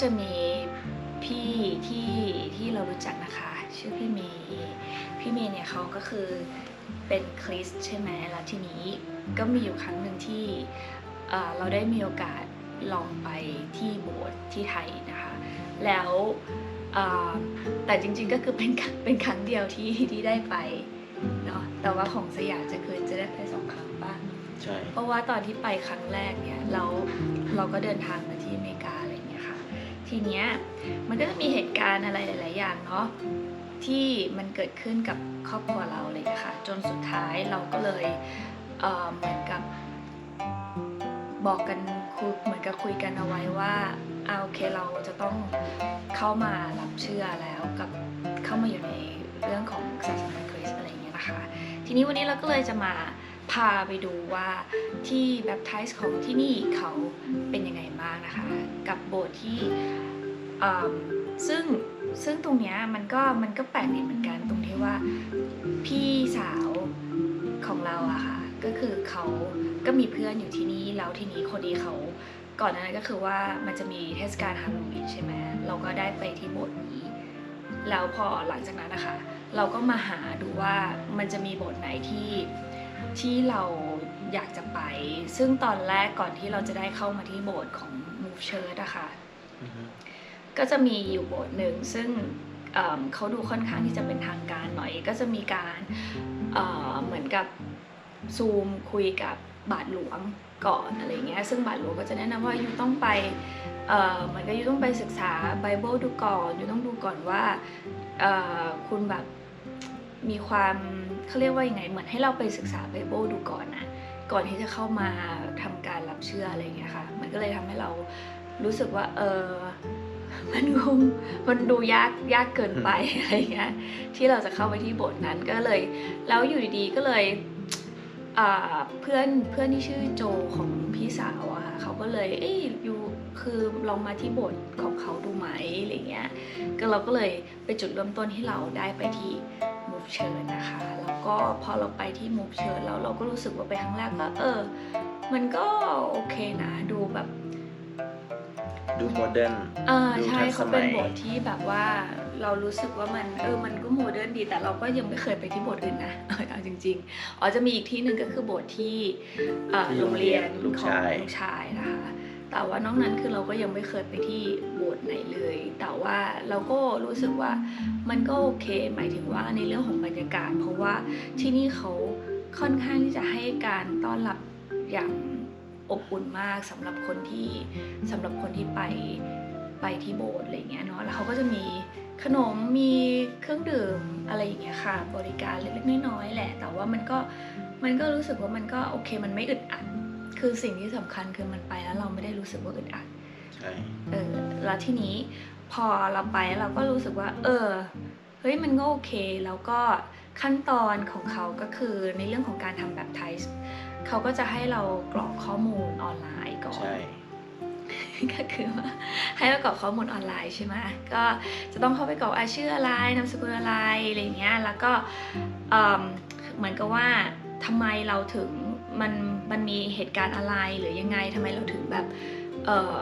จะมีพี่ที่ที่เรารู้จักนะคะ ชื่อพี่เมย์พี่เมย์เนี่ยเขาก็คือเป็นคริสต์ใช่ไหมแล้วทีนี้ก็มีอยู่ครั้งหนึ่งที่เอ่อเราได้มีโอกาสลองไปที่โบสถ์ที่ไทยนะคะ แล้วเอ่อแต่จริงๆก็คือเป็นครั้งเป็นครั้งเดียวที่ที่ได้ไปเนาะแต่ว่าของสยามจะเคยจะได้ไปสองครั้งป่ะใช่เพราะว่าตอนที่ไปครั้งแรกเนี่ยเราเราก็เดินทางมาที่อเมริกา ทีเนี้ยมันก็จะมีเหตุการณ์อะไรหลาย ๆ อย่างเนาะที่มันเกิดขึ้นกับครอบครัวเราเลยนะคะจนสุดท้ายเราก็เลยเเหมือนกับ บอกกันคุยเหมือนกับคุยกันเอาไว้ว่าเอาโอเคเราจะต้องเข้ามารับเชื่อแล้วกับเข้ามาอยู่ในเรื่องของศาสนาคริสต์อะไรอย่างเงี้ยนะคะ ทีนี้วันนี้เราก็เลยจะมา พาไปดูว่าที่แบปไทส์ของที่นี่เขาเป็นยังไงบ้างนะคะ กับโบสถ์ที่ซึ่งซึ่งตรงเนี้ยมันก็มันก็แปลกดีเหมือนกันตรงที่ว่าพี่สาวของเราอะค่ะก็คือเขาก็มีเพื่อนอยู่ที่นี่แล้วทีนี้คนนี้เขาก่อนนานั้นก็คือว่ามันจะมีเทศกาลฮาโลวีนใช่ไหมเราก็ได้ไปที่โบสถ์นี้แล้วพอหลังจากนั้นนะคะ เราก็มาหาดูว่ามันจะมีโบสถ์ไหนที่ ที่เราอยากจะไป ซึ่งตอนแรกก่อนที่เราจะได้เข้ามาที่โบสถ์ของ Move Church อะค่ะอือฮึก็จะมีอยู่โบสถ์หนึ่งซึ่งเอิ่มเขาดูค่อนข้างที่จะเป็นทางการหน่อย ก็จะมีการเอ่อเหมือนกับซูมคุยกับบาทหลวงก่อนอะไรเงี้ยซึ่งบาทหลวงก็จะแนะนำว่ายูต้องไปเอ่อเหมือนกับยูต้องไปศึกษาไบเบิลดูก่อนยูต้องดูก่อนว่าเอ่อคุณแบบ มีความเขาเรียกว่ายังไง เหมือนให้เราไปศึกษาไบเบิลดูก่อนนะก่อนที่จะเข้ามาทำการรับเชื่ออะไรเงี้ยค่ะ มันก็เลยทำให้เรารู้สึกว่า เออมันคงมันดูยากยากเกินไปอะไรเงี้ยที่เราจะเข้าไปที่บสถ์นั้นก็เลย แล้วอยู่ดีๆก็เลยเพื่อนเพื่อนที่ชื่อโจของพี่สาวอะค่ะเขาก็เลยเอ้ยอยู่คือลองมาที่บสถ์ของเขาดูไหมอะไรเงี้ยก็เราก็เลยไปจุดเริ่มต้นที่เราได้ไปที่ เชิญนะคะ แล้วก็พอเราไปที่มูฟเชิญแล้วเราก็รู้สึกว่าไปครั้งแรกก็เออ มันก็โอเคนะดูแบบดูโมเดิร์นอ่าดูใช่ทันสเขามัเป็นยโบสถ์ที่แบบว่าเรารู้สึกว่ามันเออ มันก็โมเดิร์นดีแต่เราก็ยังไม่เคยไปที่โบสถ์อื่นนะเอาจริง ๆ อ๋อจะมีอีกที่หนึ่งก็คือโบสถ์ที่เอ่อที่โรงเรียนลูกของชายลูกชายนะคะ แต่ว่านอกนั้นคือเราก็ยังไม่เคยไปที่โบสถ์ไหนเลย แต่ว่าเราก็รู้สึกว่ามันก็โอเค หมายถึงว่าในเรื่องของบรรยากาศ เพราะว่าที่นี่เขาค่อนข้างที่จะให้การต้อนรับอย่างอบอุ่นมากสำหรับคนที่สำหรับคนที่ไปไปที่โบสถ์อะไรเงี้ยเนาะแล้วเขาก็จะมีขนมมีเครื่องดื่มอะไรอย่างเงี้ยค่ะ บริการเล็กๆน้อยๆแหละ แต่ว่ามันก็มันก็รู้สึกว่ามันก็โอเค มันไม่อึดอัด คือสิ่งที่สำคัญคือมันไปแล้วเราไม่ได้รู้สึกว่าอึดอัดใช่เออแล้วทีนี้พอเราไปเราก็รู้สึกว่า เออเฮ้ยมันก็โอเค แล้วก็ขั้นตอนของเขาก็คือในเรื่องของการทำแบบไทส์เขาก็จะให้เรากรอกข้อมูลออนไลน์ก่อนใช่ก็คือว่าให้เรากรอกข้อมูลออนไลน์ใช่ไหมก็จะต้องเข้าไปกรอกอาชื่ออะไรนามสกุลอะไรอะไรอย่างเงี้ยแล้วก็เอิ่มเหมือนกับว่าทำไมเราถึง มันมันมีเหตุการณ์อะไรหรือยังไงทำไมเราถึงแบบเออ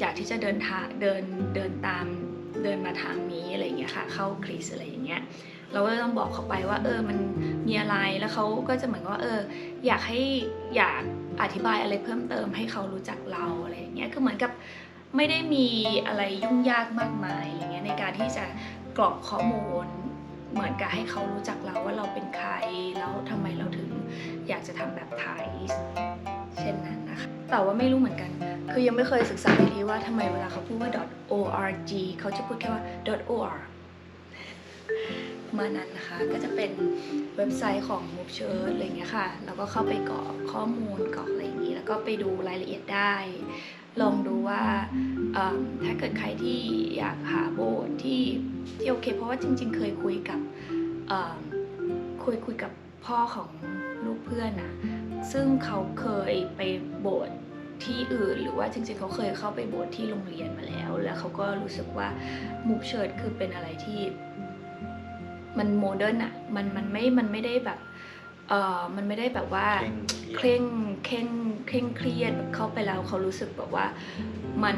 อยากที่จะเดินทางเดินเดินตามเดินมาทางนี้อะไรอย่างเงี้ยค่ะ เข้าคริสอะไรอย่างเงี้ยเราก็ต้องบอกเขาไปว่า เออมันมีอะไรแล้วเขาก็จะเหมือนว่า เออ อยากให้อยากอธิบายอะไรเพิ่มเติมให้เขารู้จักเราอะไรอย่างเงี้ยคือเหมือนกับไม่ได้มีอะไรยุ่งยากมากมายอะไรเงี้ยในการที่จะกรอกข้อมูล เหมือนกับให้เขารู้จักเราว่าเราเป็นใครแล้วทำไมเราถึง อยากจะทำแบบไทยเช่นนั้นนะคะ แต่ว่าไม่รู้เหมือนกัน คือยังไม่เคยศึกษาทีว่าทำไมเวลาเขาพูดว่า .org เขาจะพูดแค่ว่า .or มานั้นนะคะก็จะเป็นเว็บไซต์ของ Move Church อะไรเงี้ยค่ะ แล้วก็เข้าไปกรอกข้อมูลกรอกอะไรอย่างนี้ แล้วก็ไปดูรายละเอียดได้ ลองดูว่าถ้าเกิดใครที่อยากหาโบสถ์ที่ที่โอเค เพราะว่าจริง ๆ เคยคุยกับคุยคุยกับพ่อของ ลูกเพื่อนนะซึ่งเขาเคยไปโบสถ์ที่อื่นหรือว่าจริงๆเขาเคยเข้าไปโบสถ์ที่โรงเรียนมาแล้ว แล้วเขาก็รู้สึกว่ามุกเชิดคือเป็นอะไรที่ มันโมเดิร์นอะมันมันไม่มันไม่ได้แบบเออมันไม่ได้แบบว่าเคร่งเคร่งเคร่งเคร่งเครียดแบบเข้าไปแล้วเขารู้สึกแบบว่ามัน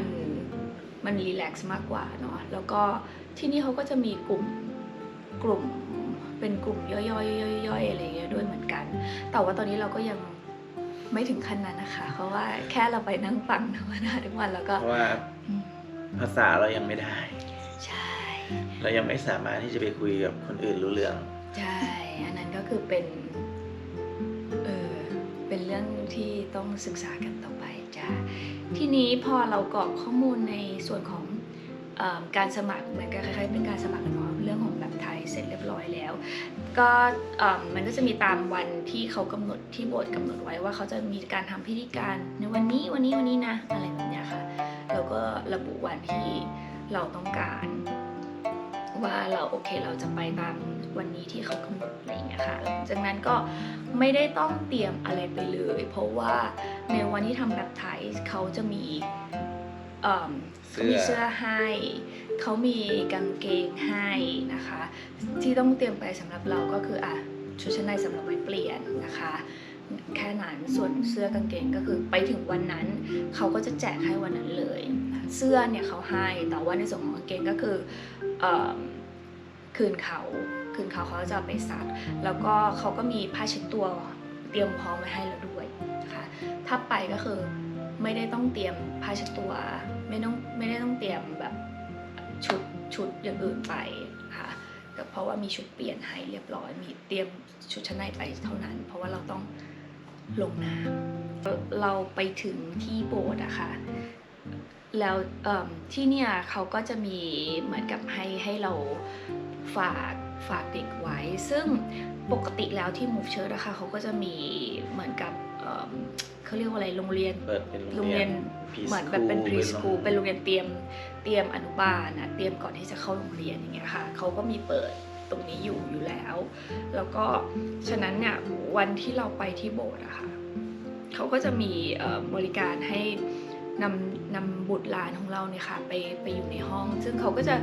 มันรีแลกซ์มากกว่าเนาะแล้วก็ที่นี่เขาก็จะมีกลุ่มกลุ่ม เป็นกลุ่มย่อยๆย่อยๆอะไรอย่างเงี้ยด้วยเหมือนกัน แต่ว่าตอนนี้เราก็ยังไม่ถึงขั้นนั้นนะคะ เพราะว่าแค่เราไปนั่งฟังธรรมดาทุกวันแล้วก็เพราะว่าอืมภาษาเรายังไม่ได้ ใช่ เรายังไม่สามารถที่จะไปคุยกับคนอื่นรู้เรื่อง ใช่ อันนั้นก็คือเป็น เออเป็นเรื่องที่ต้องศึกษากันต่อไปจ้าทีนี้พอเรากรอกข้อมูลในส่วนของเออการสมัครเหมือนกับคล้ายๆเป็นการสมัครกันเนาะเรื่อ ร็จเรียบร้อยแล้ว ก็เอิ่มมันก็จะมีตามวันที่เขากำหนดที่โบสถ์กำหนดไว้ว่าเขาจะมีการทำพิธีการในวันนี้วันนี้วันนี้นะอะไรแบบเนี้ยค่ะแล้วก็ระบุวันที่เราต้องการว่าเราโอเคเราจะไปตามวันนี้ที่เขากำหนดอะไรอย่างเงี้ยค่ะจากนั้นก็ไม่ได้ต้องเตรียมอะไรไปเลย เพราะว่าในวันที่ทำแบบไทยเขาจะมีเอิ่มเสื้อเขามีเสื้อให้ เขามีกางเกงให้นะคะ ที่ต้องเตรียมไปสำหรับเราก็คืออะชุดชั้นในสำหรับไว้เปลี่ยนนะคะ แค่นั้นส่วนเสื้อกางเกงก็คือไปถึงวันนั้น เขาก็จะแจกให้วันนั้นเลยเสื้อเนี่ยเขาให้แต่ว่าในส่วนของกางเกงก็คือเอิ่มคืนเขาคืนเขาเขาจะไปซัก แล้วก็เขาก็มีผ้าเช็ดตัวเตรียมพร้อมไว้ให้เราด้วยนะคะถ้าไปก็คือไม่ได้ต้องเตรียมผ้าเช็ดตัว ไม่ต้องไม่ได้ต้องเตรียมแบบ ชุดชุดอย่างอื่นไปค่ะแต่เพราะว่ามีชุดเปลี่ยนให้เรียบร้อยมีเตรียมชุดชั้นในไปเท่านั้น เพราะว่าเราต้องลงน้ำเราไปถึงที่โบสถ์อะค่ะแล้วที่เนี่ยเขาก็จะมีเหมือนกับให้ให้เราฝากฝากเด็กไว้ ซึ่งปกติแล้วที่มูฟเชิร์นะคะเขาก็จะมีเหมือนกับ เอิ่มเขาเรียกว่าอะไรโรงเรียนเปิดเป็นโรโรงงเรีเรียยนนเหมือนแบบเป็นพรีสคูลเป็เป็นนโรโรงงเรีเรียยนนเตรียมเตรียมอนุบาลนะเตรียมก่อนที่จะเข้าโรงเรียนอย่างเงี้ยค่ะเขาก็มีเปิดตรงนี้อยู่อยู่แล้ว แล้วก็ฉะนั้นเนี่ยวันที่เราไปที่โบสถ์อะค่ะเขาก็จะมีเอ่อบริการให้ นำนำบุตรหลานของเราเนี่ยค่ะไปไปอยู่ในห้อง ซึ่งเขาก็จะ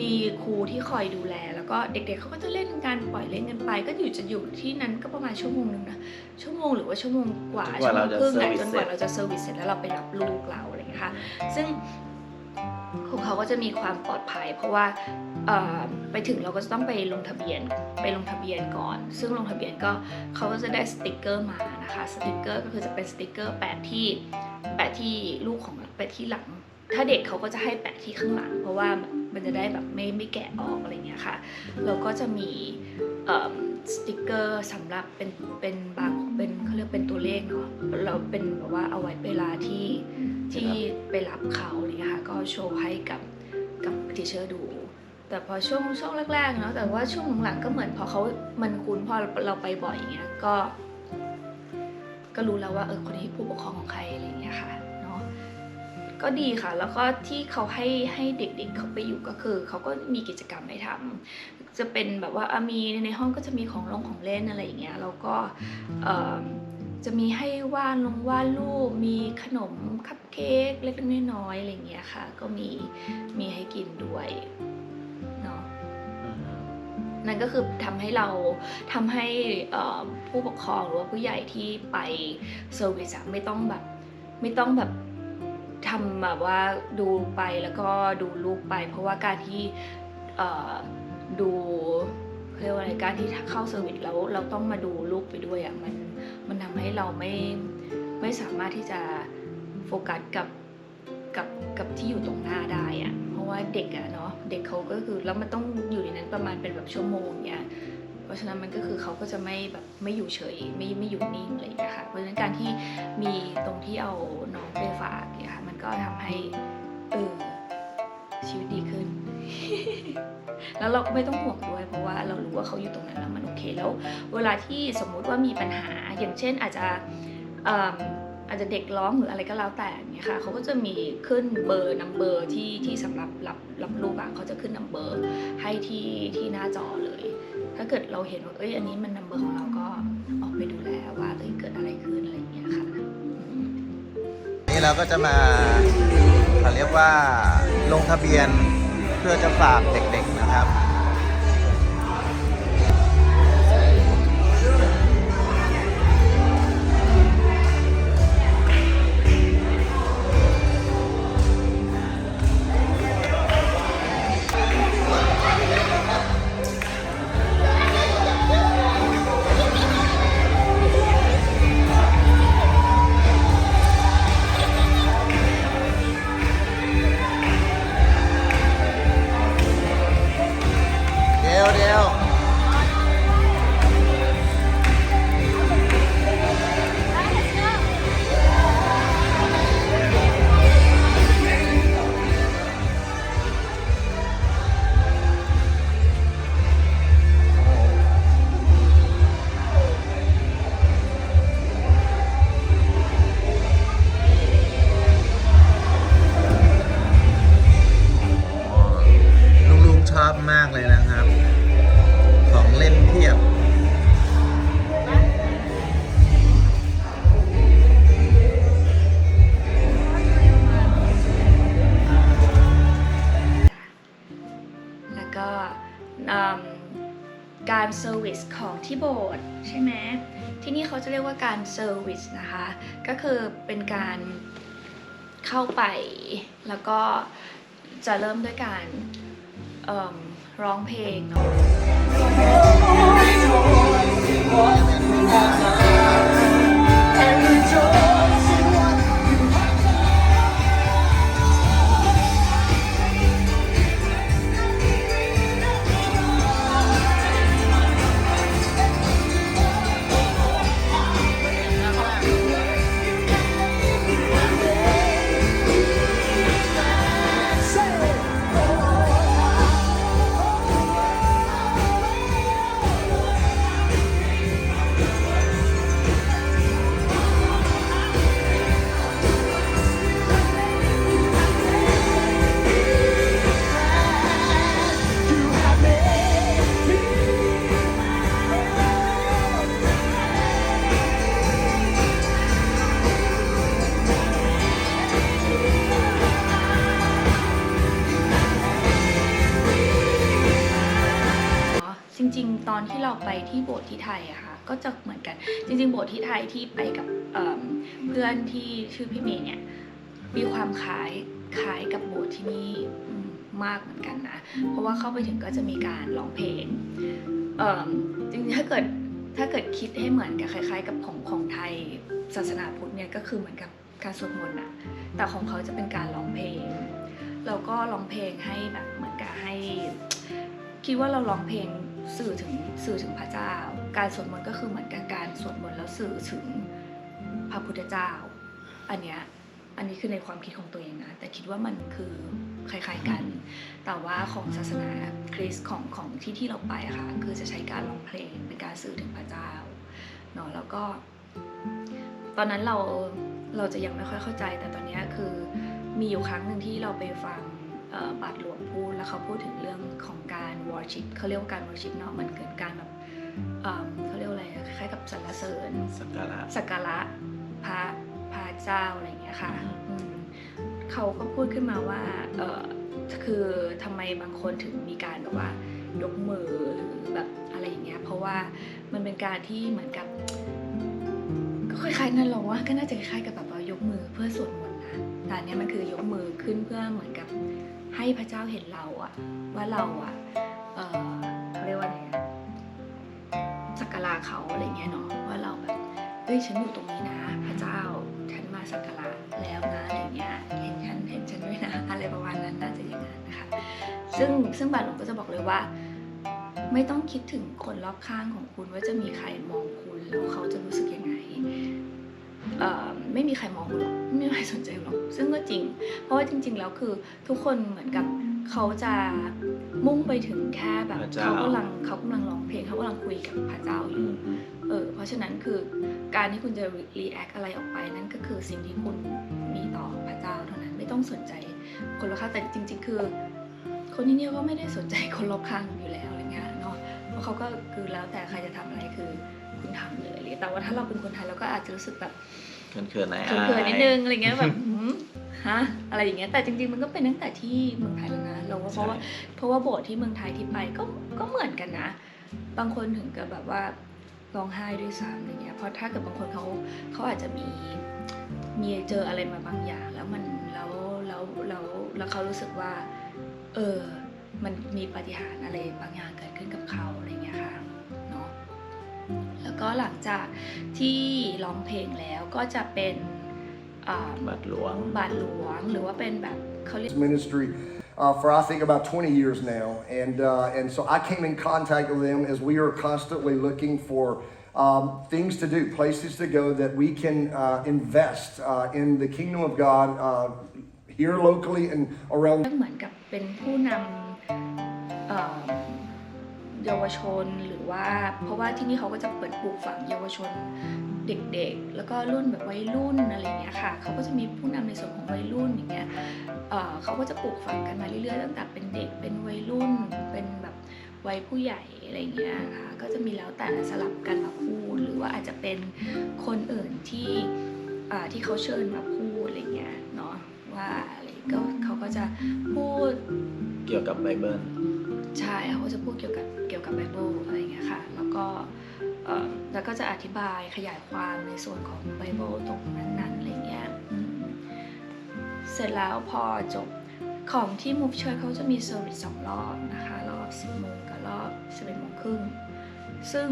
มีครูที่คอยดูแล แล้วก็เด็กๆเขาก็จะเล่นกันปล่อยเล่นกันไป ก็อยู่จะอยู่ที่นั้นก็ประมาณชั่วโมงนึงนะชั่วโมงหรือว่าชั่วโมงกว่าจนกว่าชั่วโมเรางจะครึ่งแหละ service จนกว่าเสร็จเราจะเซอร์วิสเสร็จแล้วเราไปรับลูกเราอะไรอย่างเงี้ยค่ะซึ่งของเขาก็จะมีความปลอดภัย เพราะว่าเอ่อไปถึงเราก็จะต้องไปลงทะเบียนไปลงทะเบียนก่อน ซึ่งลงทะเบียนก็เขาก็จะได้สติกเกอร์มานะคะสติกเกอร์ก็คือจะเป็นสติกเกอร์แปะที่ แปะที่ลูกของแปะที่หลัง ถ้าเด็กเขาก็จะให้แปะที่ข้างหลัง เพราะว่ามันจะได้แบบไม่ไม่แกะออกอะไรเงี้ยค่ะแล้วก็จะมีสติกเกอร์สำหรับเป็นเป็นบางเป็นเขาเรียกเป็นตัวเลขเนาะเราเป็นแบบว่าเอาไว้เวลาที่ที่ไปรับเขาเงี้ยค่ะก็โชว์ให้กับกับทีเชอร์ดู แต่พอช่วงช่วงแรกๆเนาะแต่ว่าช่วงหลังๆก็เหมือนพอเขามันคุ้นพอเราไปบ่อยอย่างเงี้ยก็ ก็รู้แล้วว่าเออคนนี้ผู้ปกครองของใครอะไร ก็ดีค่ะ แล้วก็ที่เขาให้ให้เด็กๆเขาไปอยู่ก็คือ เขาก็มีกิจกรรมให้ทำจะเป็นแบบว่าอะมีในห้องก็จะมีของลงของเล่นอะไรอย่างเงี้ยแล้วก็เอ่อจะมีให้วาดลงวาดรูปมีขนมคัพเค้กเล็กๆน้อยๆอะไรอย่างเงี้ยค่ะ ก็มีมีให้กินด้วยเนาะอืมนั่นก็คือทำให้เราทำให้เอ่อผู้ปกครองหรือว่าผู้ใหญ่ที่ไปเซอร์วิสอะไม่ต้องแบบไม่ต้องแบบ ทำแบบว่าดูไปแล้วก็ดูลูกไป เพราะว่าการที่ดูเรียกว่าอะไรการที่เข้าเซอร์วิสแล้วเราต้องมาดูลูกไปด้วยอะมันมันทำให้เราไม่ไม่สามารถที่จะโฟกัสกับกับกับที่อยู่ตรงหน้าได้อะเพราะว่าเด็กอะเนาะเด็กเขาก็คือแล้วมันต้องอยู่ในนั้นประมาณเป็นแบบชั่วโมงเนี่ยเพราะฉะนั้นมันก็คือเขาก็จะไม่แบบไม่อยู่เฉยไม่ไม่อยู่นิ่งอะไรอย่างนี้ค่ะเพราะฉะนั้นการที่มีตรงที่เอาน้องไปฝากเนี่ยค่ะ ก็ทำให้เออชีวิตดีขึ้น แล้วเราก็ไม่ต้องห่วงด้วย เพราะว่าเรารู้ว่าเขาอยู่ตรงนั้นแล้วมันโอเคแล้ว เวลาที่สมมุติว่ามีปัญหาอย่างเช่นอาจจะเอิ่มอาจจะเด็กร้องหรืออะไรก็แล้วแต่อย่างเงี้ยค่ะเขาก็จะมีขึ้นเบอร์นัมเบอร์ที่ที่สำหรับรับรับลูกอะเขาจะขึ้นนัมเบอร์ให้ที่ที่หน้าจอเลย ถ้าเกิดเราเห็นว่าเอ้ยอันนี้มันนัมเบอร์ของเราก็ออกไปดูแลว่าเอ้ยเกิด เราก็จะมาเขาเรียกว่าลงทะเบียนเพื่อจะฝากเด็กๆนะครับ จะเรียกว่าการเซอร์วิสนะคะ ก็คือเป็นการเข้าไปแล้วก็จะเริ่มด้วยการร้องเพลงเนาะ ริง ๆ ตอนที่เราไปที่โบสถ์ที่ไทยอะค่ะก็จะเหมือนกัน จริง ๆ โบสถ์ที่ไทยที่ไปกับเเพื่อนที่ชื่อพี่เมย์เนี่ยมีความคล้ายคล้ายกับโบสถ์ที่นี่มากเหมือนกันนะ เพราะว่าเข้าไปถึงก็จะมีการร้องเพลงจริงๆถ้าเกิดถ้าเกิดคิดให้เหมือนกับคล้าย ๆ กับของของไทยศาสนาพุทธเนี่ยก็คือเหมือนกับการสวดมนต์อะแต่ของเขาจะเป็นการร้องเพลง แล้วก็ร้องเพลงให้แบบเหมือนกับให้ คิดว่าเราร้องเพลง สื่อถึงสื่อถึงพระเจ้า การสวดมนต์ก็คือเหมือนกับการสวดมนต์แล้วสื่อถึงพระพุทธเจ้า อันเนี้ยอันนี้คือในความคิดของตัวเองนะ แต่คิดว่ามันคือคล้ายๆกัน แต่ว่าของศาสนาคริสต์ของของที่ที่เราไปอะค่ะคือจะใช้การร้องเพลงเป็นการสื่อถึงพระเจ้าเนาะแล้วก็ ตอนนั้นเราเราจะยังไม่ค่อยเข้าใจ แต่ตอนเนี้ยคือมีอยู่ครั้งหนึ่งที่เราไปฟัง บาทหลวงพูดแล้วเขาพูดถึงเรื่องของการ worship เขาเรียกว่าการ worship เนาะมันเกิดการแบบเอิ่มเขาเรียกว่าอะไรอะคล้ายๆกับสรรเสริญสักการะสักการะพระพระเจ้าอะไรอย่างเงี้ยค่ะอืมอืมเขาก็พูดขึ้นมาว่าเออคือทำไมบางคนถึงมีการแบบว่ายกมือหรือแบบอะไรอย่างเงี้ยเพราะว่ามันเป็นการที่เหมือนกับก็คล้ายๆนั่นหรอกว่าก็น่าจะคล้ายๆกับแบบว่ายกมือเพื่อสวดมนต์นะแต่อันเนี้ยมันคือยกมือขึ้นเพื่อเหมือนกับ ให้พระเจ้าเห็นเราอะว่าเราอะเออเขาเรียกว่าอะไรสักการะเขาอะไรเงี้ยเนาะว่าเราแบบเฮ้ยฉันอยู่ตรงนี้นะ พระเจ้าฉันมาสักการะแล้วนะอะไรเงี้ยเห็นฉันเห็นฉันด้วยนะอะไรประมาณนั้นน่าจะอย่างนั้นนะคะซึ่งซึ่งบาทหลวงก็จะบอกเลยว่า ไม่ต้องคิดถึงคนรอบข้างของคุณว่าจะมีใครมองคุณแล้วเขาจะรู้สึกยังไงเอ่อ ไม่มีใครมองคุณหรอกไม่มีใครสนใจหรอกซึ่งก็จริง เพราะว่าจริง ๆ แล้วคือทุกคนเหมือนกับเขาจะมุ่งไปถึงแค่แบบพระเจ้าเขากำลังเขากำลังร้องเพลงเขากำลังคุยกับพระเจ้าออืยู่มเออเพราะฉะนั้นคือการที่คุณจะ react อะไรออกไปนั่นก็คือสิ่งที่คุณมีต่อพระเจ้าเท่านั้นไม่ต้องสนใจคนรอบข้างแต่จริง ๆ คือ คนที่เนี่ยก็ไม่ได้สนใจคนรอบข้างอยู่แล้วอะไรเงี้ยเนาะเพราะเขาก็คือแล้วแต่ใครจะทำอะไรคือคุณทำเลยแต่ว่าถ้าเราเป็นคนไทยเราก็อาจจะรู้สึกแบบ เขินๆหน่อยเขินๆนิดนึงอะไรเงี้ยแบบหืมฮะอะไรอย่างเงี้ยแต่จริงๆมันก็เป็นตั้งแต่ที่เมืองไทยแล้วนะเราว่าเพราะว่าเพราะว่าโบสถ์ที่เมืองไทยที่ไปก็ก็เหมือนกันนะ บางคนถึงกับแบบว่าร้องไห้ด้วยซ้ำอะไรเงี้ยเพราะถ้าเกิดบางคนเขาเขาอาจจะมีมีเจออะไรมาบางอย่าง แล้วมันแล้วแล้วแล้วแล้วเขารู้สึกว่า เออมันมีปาฏิหาริย์อะไรบางอย่างเกิดขึ้นกับเขาอะไร แล้วก็หลังจากที่ร้องเพลงแล้วก็จะเป็นอ่าบาทหลวงบาทหลวงหรือว่าเป็นแบบเขาเรียก ministry uh, for I think about 20 years now, and uh, and so I came in contact with them as we are constantly looking for um, things to do, places to go that we can uh, invest uh, in the kingdom of God uh, here locally and around. เหมือนกับเป็นผู้นำ เยาวชนหรือว่า เพราะว่าที่นี่เขาก็จะเปิดปลูกฝังเยาวชนเด็กๆ แล้วก็รุ่นแบบวัยรุ่นอะไรเงี้ยค่ะเขาก็จะมีผู้นำในส่วนของวัยรุ่นอย่างเงี้ยเขาก็จะปลูกฝังกันมาเรื่อยๆตั้งแต่เป็นเด็กเป็นวัยรุ่นเป็นแบบวัยผู้ใหญ่อะไรเงี้ยค่ะก็จะมีแล้วแต่สลับกันมาพูดหรือว่าอาจจะเป็นคนอื่นที่ที่เขาเชิญมาพูดอะไรเงี้ยเนาะว่าอะไรก็เขาก็จะพูดเกี่ยวกับไบเบิล ใช่เขาจะพูดเกี่ยวกับเกี่ยวกับไบเบิลอะไรอย่างเงี้ยค่ะ แล้วก็แล้วก็จะอธิบายขยายความในส่วนของไบเบิลตรงนั้นๆอะไรเงี้ยเสร็จแล้วพอจบของที่มูฟเชอร์เขาจะมีเซอร์วิสสองรอบนะคะ รอบ 10โมงกับรอบ 11โมงครึ่งซึ่ง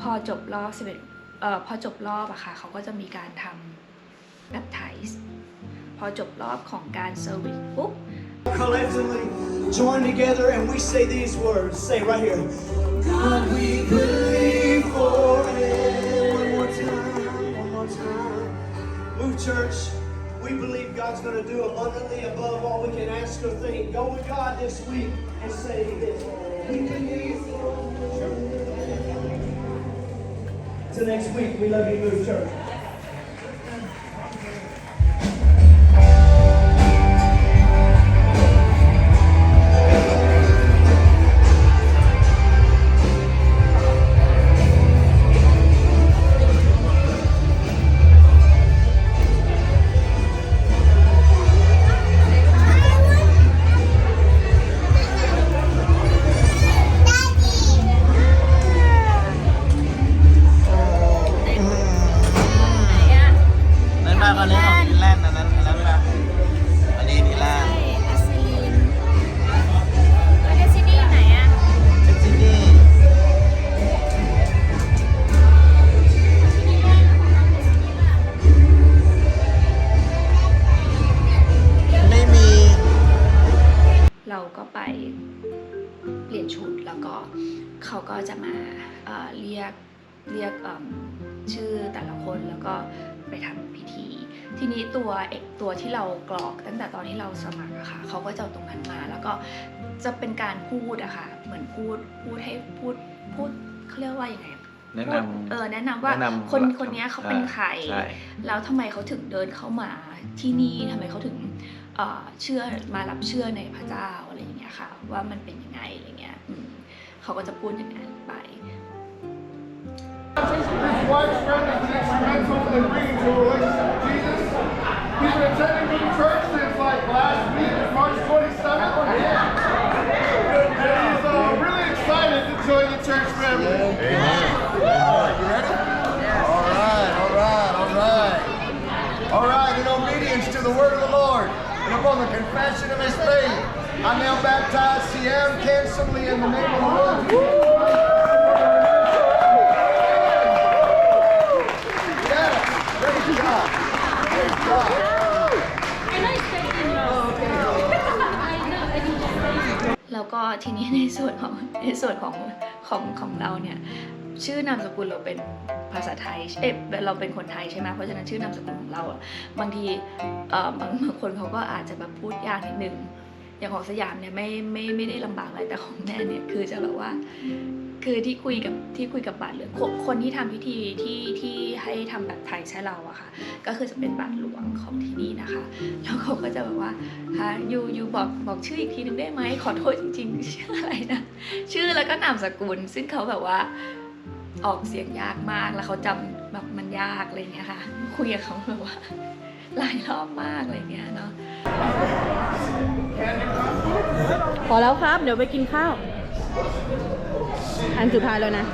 พอจบรอบ11เอ่อพอจบรอบอะค่ะเขาก็จะมีการทำแบบไทส์พอจบรอบของการเซอร์วิสปุ๊บ collectively join together and we say these words. Say right here. God, we believe for it. One more time. One more time. Move, church. We believe God's going to do abundantly above all we can ask or think. Go with God this week and say this. We believe for it. Till next week, we love you, Move Church. ทีนี้ตัวเอกตัวที่เรากรอกตั้งแต่ตอนที่เราสมัครอะค่ะเขาก็จะเอาตรงนั้นมา แล้วก็จะเป็นการพูดอะค่ะเหมือนพูดพูดให้พูดพูดเขาเรียกว่าอย่างไงแนะพูดนำเออแนะนำว่าแนะำคนหลักคนเนี้ยเขาอ่เป็นใครใช่แล้วทำไมเขาถึงเดินเข้ามาที่นี่ทำไมเขาถึงเอ่อเชื่อมารับเชื่อในพระเจ้าอะไรอย่างเงี้ยค่ะ ว่ามันเป็นยังไงอะไรเงี้ยอืมเขาก็จะพูดอย่างนั้นไป His wife's friend is his mental and bringing to a relationship with Jesus. He's been attending New Church since like last week, March 27th. And he's uh, really excited to join the church family. Amen. You ready? All right, all right, all right. All right, in obedience to the word of the Lord and upon the confession of his faith, I now baptize Sierra handsomely in the name of the Lord. Yes, praise God. แล้วก็ทีนี้ในส่วนของในส่วนของของของเราเนี่ยชื่อนามสกุลเราเป็นภาษาไทย เอ๊ะเราเป็นคนไทยใช่ไหมเพราะฉะนั้นชื่อนามสกุลของเราอะบางทีเออบางบางคนเขาก็อาจจะแบบพูดยากนิดนึงอย่างของสยามเนี่ยไม่ไม่ไม่ได้ลำบากอะไรแต่ของแม่เนี่ยคือจะแบบว่า คือที่คุยกับที่คุยกับบาทหรือคนที่ทำพิธีที่ที่ให้ทำแบบไทยใช้เราอะค่ะ ก็คือจะเป็นบาทหลวงของที่นี่นะคะ แล้วเขาก็จะแบบว่าฮะยูยูบอกบอกชื่ออีกทีหนึ่งได้ไหมขอโทษจริง ๆ ชื่ออะไรนะ ชื่อแล้วก็นามสกุล ซึ่งเขาแบบว่าออกเสียงยากมากแล้วเขาจำแบบมันยากอะไรเงี้ยค่ะ คุยกับเขาแบบว่าหลายรอบมากอะไรเงี้ยเนาะพอแล้วครับ เดี๋ยวไปกินข้าว อันสุดท้ายแล้วนะ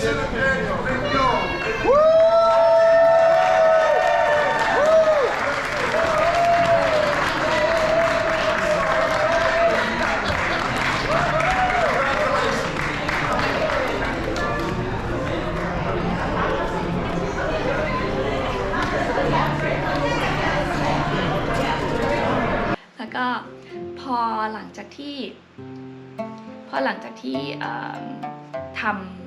แล้วก็พอหลังจากที่พอหลังจากที่ทำ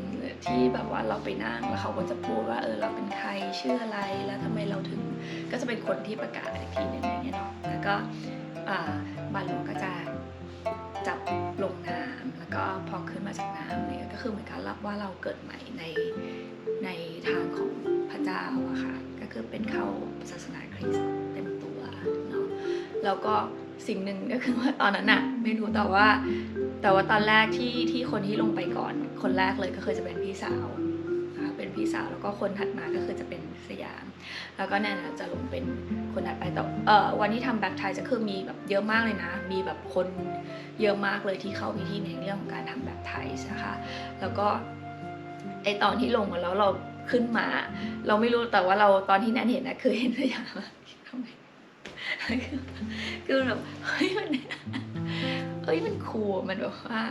ที่แบบว่าเราไปนั่งแล้วเขาก็จะพูดว่าเออเราเป็นใครชื่ออะไรแล้วทำไมเราถึงก็จะเป็นคนที่ประกาศอีกทีหนึ่งอะไรเงี้ยเนาะแล้วก็อ่าบาลูก็จะจับลงน้ำแล้วก็พอขึ้นมาจากน้ำเนี่ยก็คือเหมือนการรับว่าเราเกิดใหม่ในในทางของพระเจ้าอะค่ะก็คือเป็นเข้าศาสนาคริสต์เต็มตัวเนาะแล้วก็สิ่งหนึ่งก็คือว่าตอนนั้นอะไม่รู้แต่ว่า แต่ว่าตอนแรกที่ที่คนที่ลงไปก่อน คนแรกเลยก็คือจะเป็นพี่สาวนะคะเป็นพี่สาวแล้วก็คนถัดมาก็คือจะเป็นสยาม แล้วก็แน่นอนจะลงเป็นคนถัดไปแต่เออวันที่ทำแบ็คไทยจะคือมีแบบเยอะมากเลยนะ มีแบบคนเยอะมากเลยที่เข้าพิธีในเรื่องของการทำแบ็คไทยนะคะแล้วก็ไอตอนที่ลงมาแล้วเราขึ้นมา เราไม่รู้แต่ว่าเราตอนที่แนนเห็นนะคือเห็นสยามทำไมคือแบบเฮ้ยมัน เฮ้ยมันคูลมันแบบว่า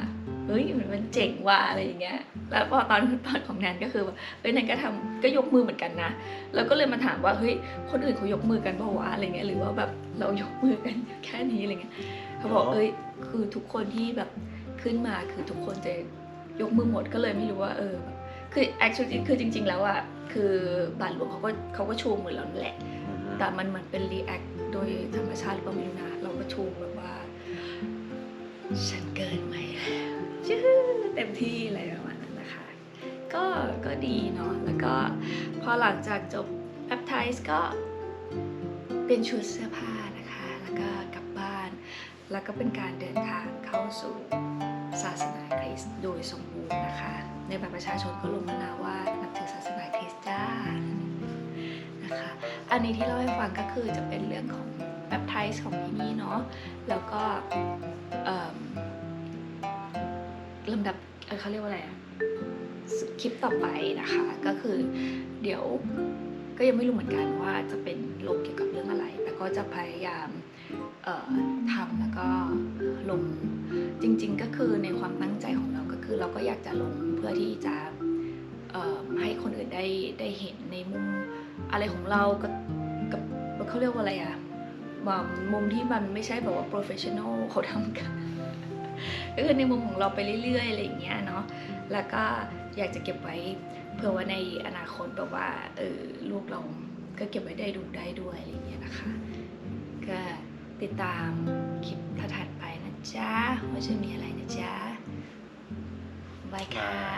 เฮ้ยมันมันเจ๋งว่ะอะไรอย่างเงี้ย แล้วพอตอนตอนของแนนก็คือแบบเฮ้ยแนนก็ทำก็ยกมือเหมือนกันนะ แล้วก็เลยมาถามว่าเฮ้ยคนอื่นเขายกมือกันเปล่าวะอะไรเงี้ยหรือว่าแบบเรายกมือกันแค่นี้อะไรเงี้ยเขาบอกเอ้ยคือทุกคนที่แบบขึ้นมาคือทุกคนจะยกมือหมดก็เลยไม่รู้ว่าเออแบบคือ actually คือจริง ๆ แล้วอะคือบาทหลวงเขาก็เขาก็ชูมือเรานั่นแหละ แต่มันเหมือนเป็นรีแอคโดยธรรมชาติหรือเปล่าไม่รู้นะเราก็ชูแบบว่า ฉันเกินไปแล้วชื่อเต็มที่อะไรประมาณนั้นนะคะ ก็ก็ดีเนาะแล้วก็พอหลังจากจบแบปไทส์ก็เป็นชุดเสื้อผ้านะคะ แล้วก็กลับบ้าน แล้วก็เป็นการเดินทางเข้าสู่ศาสนาคริสต์โดยสมบูรณ์นะคะ ในบัตรประชาชนก็ลงมะนาว่านับถือศาสนาคริสต์จ้านะคะ อันนี้ที่เล่าให้ฟังก็คือจะเป็นเรื่องของ แบปไทส์ของที่นี่เนาะแล้วก็ลำดับเเขาเรียกว่าอะไรอะคลิปต่อไปนะคะ ก็คือเดี๋ยวก็ยังไม่รู้เหมือนกันว่าจะเป็นลงเกี่ยวกับเรื่องอะไร แต่ก็จะพยายามทำแล้วก็ลงจริง ๆ ก็คือในความตั้งใจของเราก็คือ เราก็อยากจะลงเพื่อที่จะให้คนอื่นได้ได้เห็นในมุมอะไรของเรากับกับเขาเรียกว่าอะไรอะ มุมที่มันไม่ใช่แบบว่า professional เขาทำกันก็คือในมุมของเราไปเรื่อยๆอะไรอย่างเงี้ยเนาะแล้วก็อยากจะเก็บไว้เพื่อว่าในอนาคตแบบว่าเออลูกเราก็เก็บไว้ได้ดูได้ด้วยอะไรอย่างเงี้ยนะคะ ก็ติดตามคลิปถัดๆไปนะจ๊ะว่าจะมีอะไรนะจ๊ะบายค่ะ